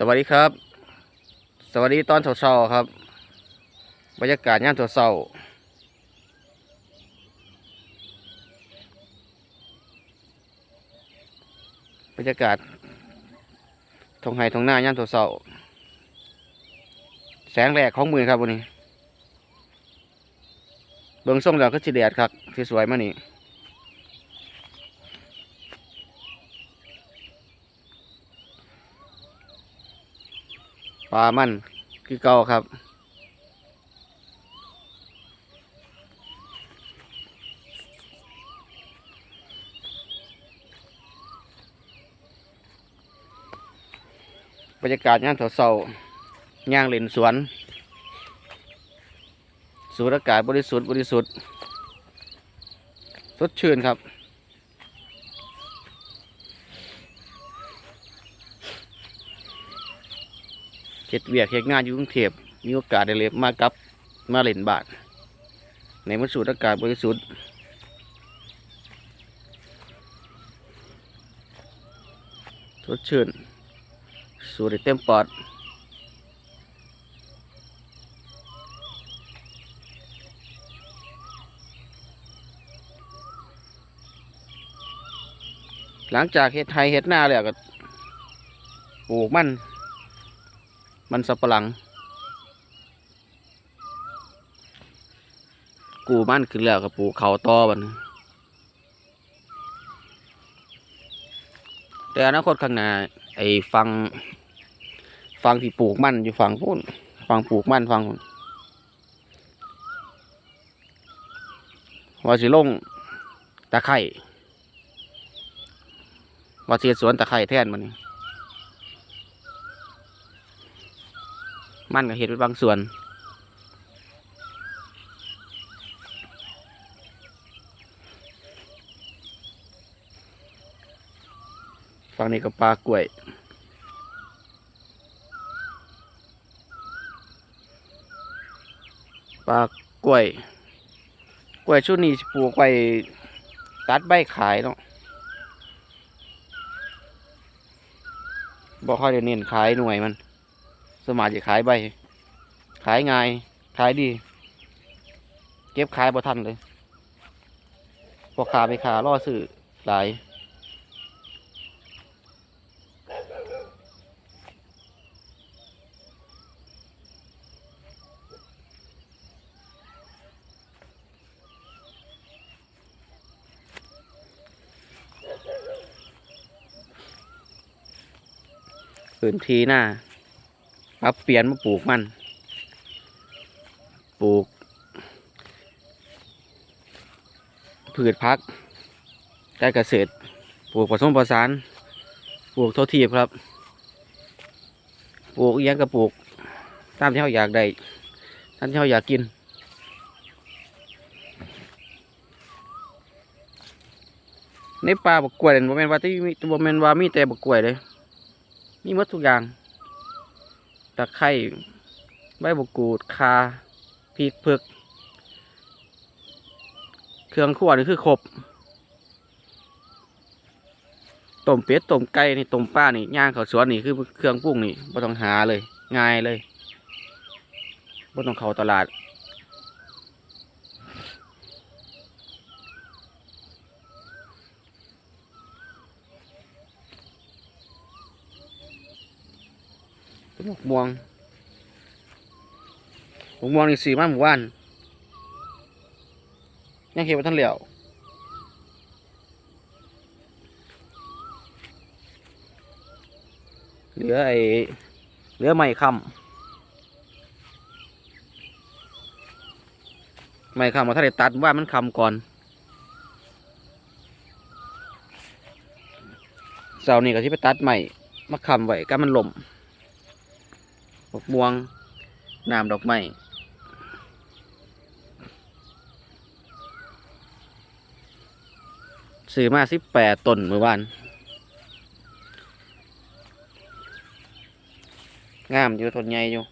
สวัสดีครับ สวัสดีตอนเช้าๆครับ บรรยากาศย่ามเช้าๆบรรยากาศทงไห้ทงหน้าย่ามเช้าๆแสงแรกของมือครับวันนี้ เบื้องส่งแล้วก็สีแดดครับที่สวยมานี่ ปลามันคือเก่าครับ บรรยากาศย่านเสาย่างเล่นสวน สูดอากาศบริสุทธิ์บริสุทธิ์สดชื่นครับ เฮ็ดเวียกเฮ็ดงานอยู่กรุงเทพมีโอกาสได้เลยมากับมาเล่นบาทในมันสูดอากาศบริสุทธิ์สดชื่นสูดได้เต็มปอดหลังจากเฮ็ดไทยเฮ็ดหน้าแล้วก็ปลูกมัน มันสับปะหลัง กูมันขึ้นแล้วกับปูเขาต่อบันแต่อนาคตข้างหน้าไอ้ฟัง ฟังที่ปลูกมันอยู่ฝั่งพุ่นฟังปลูกมันฟังว่าสิลงตะไคร่ว่าเฮ็ดสวนตะไคร่แท่นมันนี่ มันก็เห็ดเป็นบางส่วน ฝั่งนี้ก็ปลากล้วยปลากล้วย กล้วยชุดนี้ปลูกไว้ตัดใบขายเนาะบอกเขาจะเน้นขายหน่วยมัน สมาจะขายใบ ขายง่าย ขายดี เก็บขายบ่ทันเลยพอขาไปขาล่อซื้อหลายพื้นที่หน้า ปรับเปลี่ยนมาปลูกมัน ปลูก พืชพักการเกษตร ปลูกผสมผสาน ปลูกเท่าทีบครับ ปลูกยังก็ปลูก ตามที่เขาอยากได้ตามที่เขาอยากกินในป่าบกกล้วยนั่นบ่แม่นว่าที่มีบ่แม่นว่ามีแต่บกกล้วยเลย มีหมดทุกอย่าง ตะไคร้ใบบกกูดคาพริกเผือกเครื่องขั่วนี่คือครบต้มเป็ดต้มไก่นี่ต้มปลานี่ย่างข้าวสวนนี่คือเครื่องปรุงนี่บ่ต้องหาเลย ง่ายเลยบ่ต้องเข้าตลาด เป็นหมกม่วงหมกม่วงนี่สีมาหมู่บ้านยังเห็นว่าท่านเหลียวเหลือไอ้เหลือไม้คำไม้คำมาถ้าได้ตัดว่ามันคำก่อนเสาร์นี้ก็ที่ไปตัดใหม่มาคำไว้ก็มันหล่ม บอกบวงน้ำดอกไม้ซื้อมาสิบแปดต้นเมื่อวานงามอยู่ต้นใหญ่อยู่